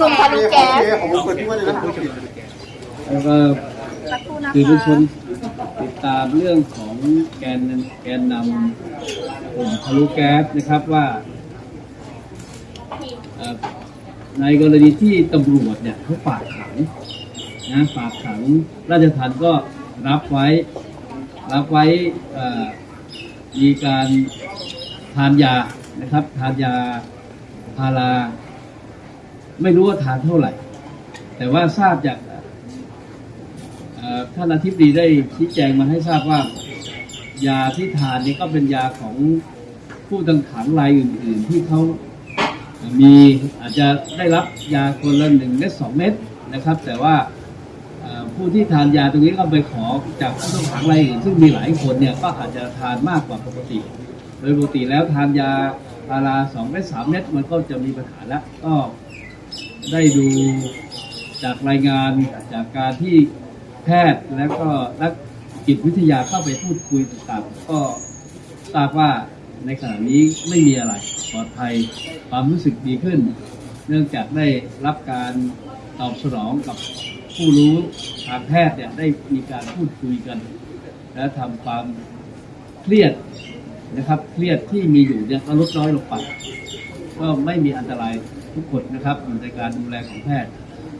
นุมทะลุแก๊สขอบคุณที่ว่าเลยนะแล้วก็สื่อมวลชคะนติดตามเรื่องของแกนแกนนำกลุ่มทะลุแก๊สนะครับว่าในกรณีที่ตำรวจเนี่ยเขาฝากขังนะฝากขังราชทัณฑ์ก็รับไว้รับไว้มีการทานยานะครับทานยาพารา ไม่รู้ว่าทานเท่าไหร่ แต่ว่าทราบจากท่านอธิบดีได้ชี้แจงมาให้ทราบว่า ยาที่ทานนี้ก็เป็นยาของผู้ต้องขังรายอื่น ๆ ที่เขามีอาจจะได้รับยาคนละหนึ่งเม็ดสองเม็ดนะครับ แต่ว่าผู้ที่ทานยาตรงนี้ก็ไปขอจากผู้ต้องขังรายอื่นซึ่งมีหลายคนเนี่ยก็อาจจะทานมากกว่าปกติ โดยปกติแล้วทานยาพาราสองเม็ดสามเม็ดมันก็จะมีปัญหาแล้วก็ ได้ดูจากรายงานจากการที่แพทย์แล้วก็นักจิตวิทยาเข้าไปพูดคุยต่างๆก็ทราบว่าในขณะนี้ไม่มีอะไรปลอดภัยความรู้สึกดีขึ้น เนื่องจากได้รับการตอบสนองกับผู้รู้ทางแพทย์เนี่ยได้มีการพูดคุยกัน และทำความเครียดนะครับเครียดที่มีอยู่เนี่ยลดน้อยลงไปก็ไม่มีอันตราย ทุกคนนะครับ อยู่ในการดูแลของแพทย์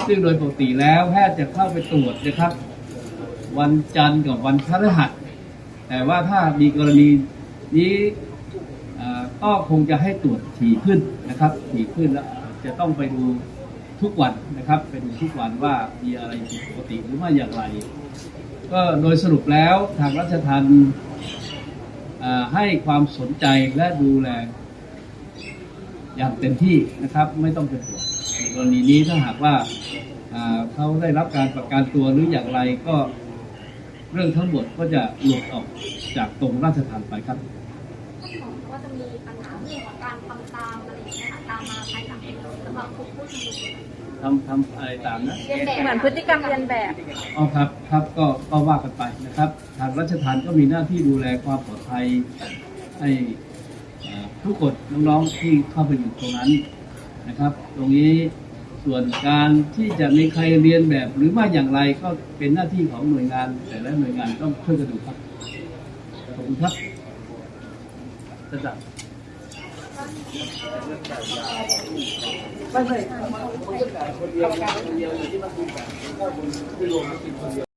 ซึ่งโดยปกติแล้วแพทย์จะเข้าไปตรวจนะครับ วันจันทร์กับวันพฤหัส แต่ว่าถ้ามีกรณีนี้ก็คงจะให้ตรวจถี่ขึ้นนะครับถี่ขึ้นแล้วจะต้องไปดูทุกวันนะครับไปดูทุกวันว่ามีอะไรผิดปกติหรือไม่อย่างไร ก็โดยสรุปแล้วทางรัชทันให้ความสนใจและดูแล อย่างเต็มที่นะครับไม่ต้องเป็นห่วงในกรณีนี้ถ้าหากว่าอ่าเขาได้รับการประกันตัวหรืออย่างไรก็เรื่องทั้งหมดก็จะหลุดออกจากตรงราชทานไปครับว่าจะมีปัญหาเรื่องของการทำตามอะไรอย่างเงี้ยค่ะตามมาภายหลังสำหรับกลุ่มผู้ชุมนุมทำทำอะไรตามนะเรียนแบบเหมือนพฤติกรรมเรียนแบบอ๋อครับครับก็ก็ว่ากันไปนะครับ ทางราชทานก็มีหน้าที่ดูแลความปลอดภัยให้เอ่อ ทุกคนน้องๆที่เข้าไปอยู่ตรงนั้นนะครับ ตรงนี้ส่วนการที่จะมีใครเรียนแบบหรือไม่อย่างไรก็เป็นหน้าที่ของหน่วยงาน แต่ละหน่วยงานต้องช่วยกันดูครับขอบคุณครับอาจารย์ไม่ใช่กรรมการคนเดียวอยู่ที่มาคุยกัน